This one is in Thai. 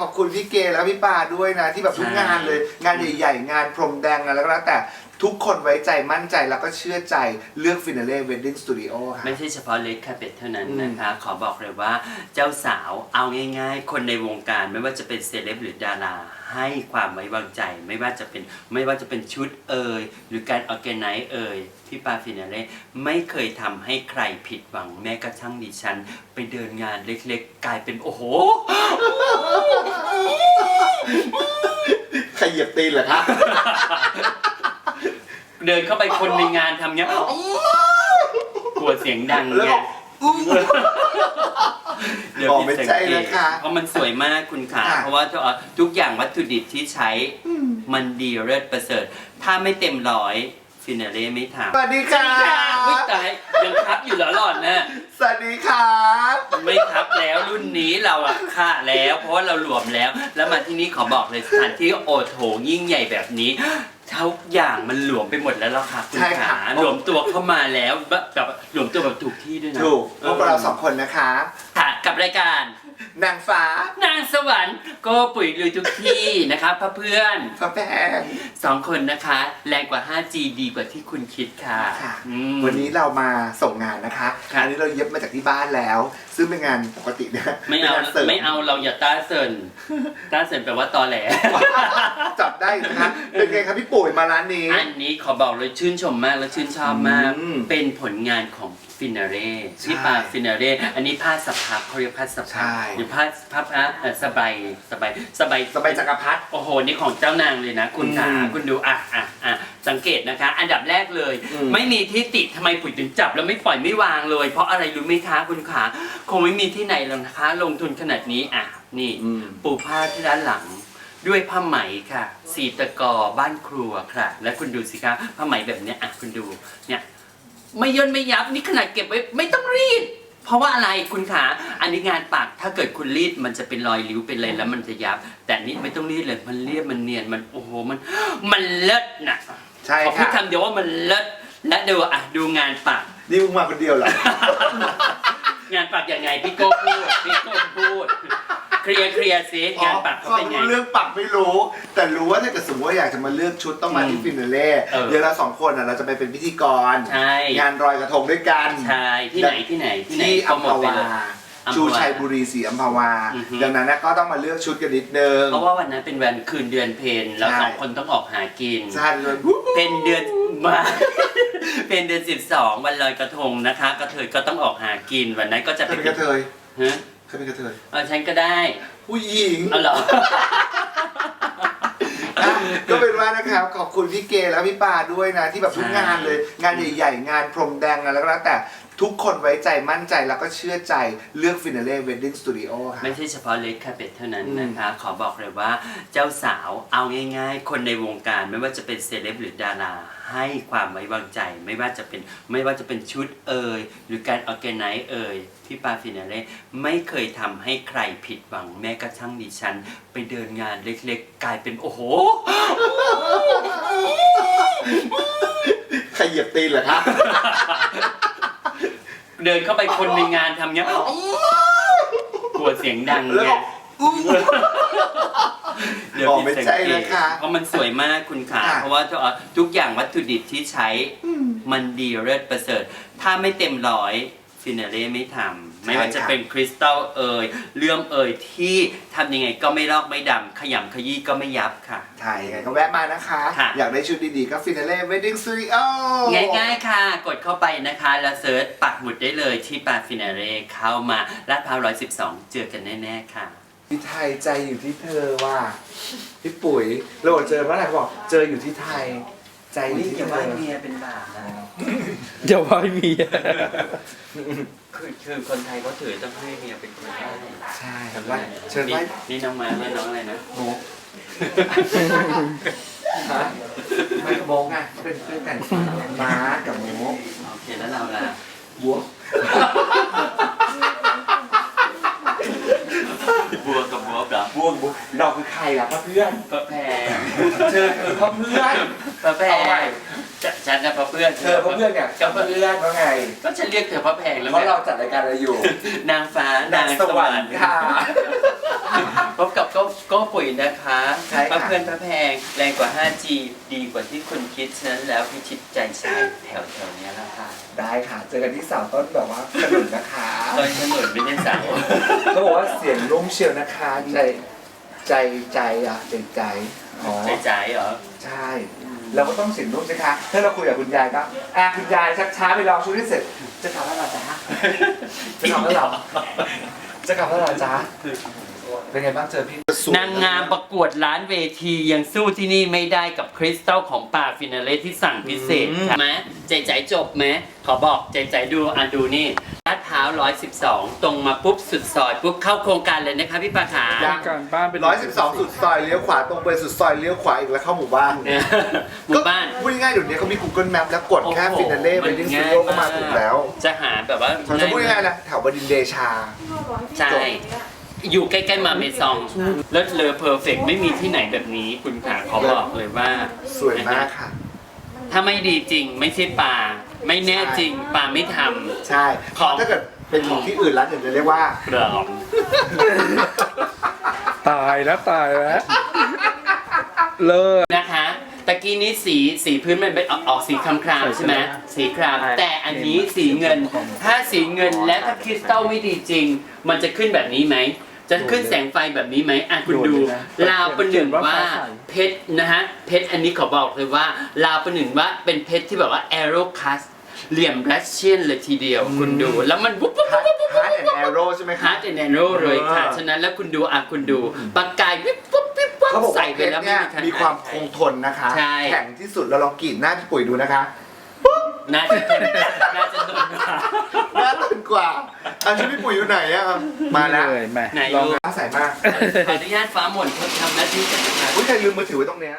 ขอบคุณพี่เกและพี่ปาด้วยนะ ที่แบบทุกใช่งานเลย งานใหญ่ๆ งานพรมแดงอะไรก็แล้วแต่ทุกคนไว้ใจมั่นใจแล้วก็เชื่อใจเลือกฟินาเล่เวดดิ้งสตูดิโอค่ะ ไม่ใช่เฉพาะเลดคาเป็ดเท่านั้นอืมนะคะ ขอบอกเลยว่าเจ้าสาวเอาง่าย ๆ คนในวงการไม่ว่าจะเป็นเซเลบหรือดารา ให้ความไว้วางใจ ไม่ว่าจะเป็นไม่ว่าจะเป็นชุดเอ่ยหรือการออแกไนซ์เอ่ยพี่ปาฟินาเล่ไม่เคยทำให้ใครผิดหวังแม้กระทั่งดิฉัน ไปเดินงานเล็กๆ กลายเป็นโอ้โห ขยับตีนเหรอครับเดินเข้าไปคนในงานทำเงี้ยกลัวเสียงดังแล้วไงก็อู้เดี๋ยวผิดสังใช่เกตคะเพราะมันสวยมากคุณขาค่ะ เพราะว่าทุกอย่างวัตถุดิบที่ใช้มันดีเลิศประเสริฐ ถ้าไม่เต็มร้อยฟินาเล่ไม่ทำสวัสดีค่ะ อุ๊ยตายยังครับอยู่เหรอหล่อนนะ สวัสดีครับไม่ ครับแล้วรุ่นนี้เราอะค่าแล้ว เพราะว่าเราหลวมแล้ว แล้วมาที่นี่ขอบอกเลยสถานที่โอโถงยิ่งใหญ่แบบนี้ทุกอย่างมันหลวมไปหมดแล้วล่ะค่ะคุณใช่ค่ะ ขาหลวมตัวเข้ามาแล้วแบบแบบหลวมตัวแบบถูกที่ด้วยนะถูกพวกเราสองคนนะคะ ค่ะกับรายการ นางฟ้านางสวรรค์ก็ปุ๋ยลุยทุกที่นะครับพ่อเพื่อนพระแพงสองคนนะคะ แรงกว่า 5G ดีกว่าที่คุณคิดค่ะค่ะ อืม วันนี้เรามาส่งงานนะคะค่ะ อันนี้เราเย็บมาจากที่บ้านแล้ว ซึ่งเป็นงานปกตินะไม่เอาป็นงนสริไม่เอาเราอย่าต้าเซินต้าเซินแปลว่าตอแหล จับได้นะคะเป็นไงครับพี่ปุ๋ยมาร้านนี้ อันนี้ขอบอกเลยชื่นชมมากและชื่นชอบมาก อืมเป็นผลงานของฟินาเร่ใช่ที่ปาฟินาเร่อันนี้ผ้าสะพับเขาเรียกผ้าสะพับใช่หรือผ้าผ้าผ้าเอ่อสบายสบายสบาย สบายจักรพรรดิ โอ้โห นี่ของเจ้านางเลยนะ คุณขาอืมคุณดู อะอะอะสังเกตนะคะ อันดับแรกเลย อืม ไม่มีที่ติดทำไมปุ๋ยถึงจับ แล้วไม่ปล่อยไม่วางเลย เพราะอะไรรู้ไหมคะคุณขา คงไม่มีที่ไหนหรอกนะคะ ลงทุนขนาดนี้ อะ นี่ อืม ปูผ้าที่ด้านหลัง ด้วยผ้าไหมค่ะ สีตะกอบ้านครัวค่ะ และคุณดูสิคะผ้าไหมแบบเนี้ยอะคุณดู เนี่ย ไม่ย่นไม่ยับ นี่ขนาดเก็บไว้ ไม่ต้องรีด เพราะว่าอะไรคุณขา อันนี้งานปากถ้าเกิดคุณรีดมันจะเป็นรอยริ้วเป็นอะไรแล้วมันจะยับ แต่นี่ไม่ต้องรีดเลย มันเรียบมันเนียนมันโอ้โหมัน มันเลิศนะใช่ขอพูดค่ะคำเดียวว่ามันเลิศและดูอะดูงานปาก นี่มึงมาคนเดียวเหรอ งานปากยังไงพี่โก้พูดพี่โก้พูด เคลียร์เคลียร์สิงานปากเขาควาเป็มนไงรู้เรื่องปักไม่รู้ แต่รู้ว่าถ้าเกิดสมมติว่าอยากจะมาเลือกชุดต้องมาที่อืมฟินาเล่เออ เดี๋ยวเราสองคนอะเราจะไปเป็นพิธีกร ใช่งานรอยกระทงด้วยกัน ใช่ที่ไหนที่ไหนที่ไหนที่โปรอัมโมพทไปวาเลย อัมพวาชูชัยบุรีศรีอัมพวา อือฮึ ดังนั้นนะก็ต้องมาเลือกชุดกันนิดนึง เพราะว่าวันนั้นเป็นวันคืนเดือนเพนแล้วใช่ สองคนต้องออกหากิน ใช่เลยเป็นเดือนมา เป็นเดือนสิบสองวันลอยกระทงนะคะ กระเทยก็ต้องออกหากินวันนั้นก็จะเคเป็ยนเป็นกระเทยฮะเคยเป็นกระเทยเออฉันก็ได้ผู้หญิงเอาเหรออะก็เป็นว่านะครับขอบคุณพี่เกและพี่ปาด้วยนะ ที่แบบทุกใช่งานเลย งานใหญ่ๆ งานพรมแดงอะไรก็แล้วแต่ทุกคนไว้ใจมั่นใจแล้วก็เชื่อใจเลือกฟินาเล่เวดดิ้งสตูดิโอค่ะ ไม่ใช่เฉพาะเลดคาเป็ดเท่านั้นอืมนะคะ ขอบอกเลยว่าเจ้าสาวเอาง่ายๆ คนในวงการไม่ว่าจะเป็นเซเลบหรือดารา ให้ความไว้วางใจ ไม่ว่าจะเป็นไม่ว่าจะเป็นชุดเอ่ยหรือการออแกไนซ์เอ่ยพี่ปาฟินาเล่ไม่เคยทำให้ใครผิดหวังแม้กระทั่งดิฉัน ไปเดินงานเล็กๆ กลายเป็นโอ้โห ขยับตีนเหรอครับ เดินเข้าไปคนในงานทำเงี้ยกลัวเสียงดังแล้วไง ก็อู้เดี๋ยวอ๋อผิดไม่สังใช่เกตนะคะเพราะมันสวยมากคุณขาค่ะเพราะว่าทุกอย่างวัตถุดิบที่ใช้มันดีเลิศประเสริฐ ถ้าไม่เต็มร้อยฟินาเล่ไม่ทำไม่ว่าจะเป็นคริสตัลเอ่ยเลื่อมเอ่ยที่ทำยังไงก็ไม่ลอกไม่ดำขยำขยี้ก็ไม่ยับค่ะใช่ยังไงก็แวะมานะคะ ค่ะ อยากได้ชุดดีๆ ก็ฟินาเล่เวดดิ้งสตูดิโอ ง่ายๆค่ะ กดเข้าไปนะคะ แล้วเซิร์ชปักหมุดได้เลยที่ปาฟินาเร่เข้ามาลาดพร้าว112 เจอกันแน่ๆค่ะ ที่ไทยใจอยู่ที่เธอว่ะพี่ปุ๋ยเราบอกเจอเมื่อไหร่เขาบอกเจออยู่ที่ไทย ใจอยู่ที่เธอเป็นบาปนะเดี๋ยวว่าไม่มีคือคือคนไทยเขาถือต้องให้เมียเป็นคนให้ใช่ครับว่าเชิญนี่ไว้นี่น้องมาแล้วน้องอะไรนะโมกฮะไม่กับโมกไงเขาเป็นเพื่อนกันม้ากับโมกโอเคแล้วเราล่ะบัวบัวกั บบัวเหรอบัวบัวเราคือใครล่ะพ่อเพื่อนป้าแพงเธอคือพ่อเพื่อนป้าแพเอาใหม่งจะฉันนะป้าเพื่อนเธอพ่อเพื่อนเนี่ยกับเพื่อนว่าไงก็ฉันเรียกเธอป้าแพงแล้วเพราะเราจัดรายการอะไรอยู่ นางฟ้านานางงสสววรรรรค์ค์ค่ะพบกับก็ก็ ปุ๋ยนะคะใช่ค่ะ พระเพื่อนพระแพงแรงกว่า 5G ดีกว่าที่คุณคิด ฉะนั้นแล้วพิชิตใจชายแถวแถวๆเนี้ยละค่ะได้ค่ะ เจอกันที่เสาต้นแบบว่าขนุนนะคะ ตอนถนนไม่ได้เสาก็บอกว่าเสียงนุ่มเชียวนะคะ ใจใจใจอะใจใจอ๋อใจใจเหรอใช่เราก็ต้องเสียงนุ่มสิคะถ้าเราคุยกับคุณยายก็อะคุณยายชักช้าไปลองชุดที่เสร็จ จะกลับแล้วเหรอจ๊ะจะกลับแล้วเหรอจะกลับแล้วเหรอจ๊ะ เป็นไงบ้างเจอพี่นางงามประกวดร้านเวทียังสู้ที่นี่ไม่ได้กับคริสตัลของป่าฟินาเล่ที่สั่งพิเศษค่ะไหมใจใจจบไหมขอบอกใจใจดูอะดูนี่ลาดพร้าว112 ตรงมาปุ๊บสุดซอยปุ๊บเข้าโครงการเลยนะคะพี่ปาขา ยังการบ้านเป็น ร้อยสิบสองสุดซอยเลี้ยวขวาตรงไปสุดซอยเลี้ยวขวาอีกแล้วเข้าหมู่บ้านเนี่ยหมู่บ้านพูดง่ายๆเดี๋ยวนี้เขามี Google Map แล้วกดแค่โอ้โหฟินาเล่มัเวนดิ้งสตูง่ายดิโอก็มาถึงแล้วจะหาแบบว่าเราจะพูดง่ายๆนะแถวบดินทร์เดชา ใช่ อยู่ใกล้ๆมาเมซองเลิศเลอเพอร์เฟกไม่มีที่ไหนแบบนี้คุณขาขอบอกเลยว่าสวยมากค่ะ ถ้าไม่ดีจริงไม่ใช่ปลาไม่แน่จริงปลาไม่ทใช่ของถ้าเกิดเป็นของที่อื่นร้านอื่นจะเรียกว่าำกรอบตายแล้วตายแล้วเลิศนะคะตะกี้นี้สีสีพื้นมันเป็นออกออกสีครามๆใช่ไหมสีครามใช่แต่อันนี้สีเงิน ถ้าสีเงินและถ้าคริสตัลไม่ดีจริง มันจะขึ้นแบบนี้ไหม จะขึ้นแสงไฟแบบนี้ไหมอะคุณดู ลาวประหนึ่งว่าเพชรนะฮะ เพชรอันนี้ขอบอกเลยว่า ลาวประหนึ่งว่าเป็นเพชรที่แบบว่าแอโรคัสเหลี่ยมรัสเชียนเลยทีเดียว คุณดู แล้วมันวุ๊บวุ๊บฮาร์ดแอนด์แอโร่ใช่ไหมฮาคะร์ดแอนโรเลยค่ะ ฉะนั้นแล้วคุณดูอะคุณดูประกายวิบวุ๊บวิบวับเขาบอกใส่ว่าไปเพชรแล้วเนี่ยไใรมีความคอ่นงทนนะคะใช่แข็งที่สุดเราลองกรีดหน้าพี่ปุ๋ยดูนะคะน่าจะน่าจะโดนกว่าหน้าตึง กว่าอันที่พี่ปุ๋ยอยู่ไหนอะมาแล้วเลยแม่ไหนลองดูหน้าใสมากขออนุญาตฟ้าหม่นทำหน้าที่กันนะคะอุ้ยใครลืมมือถือไว้ตรงเนี้ย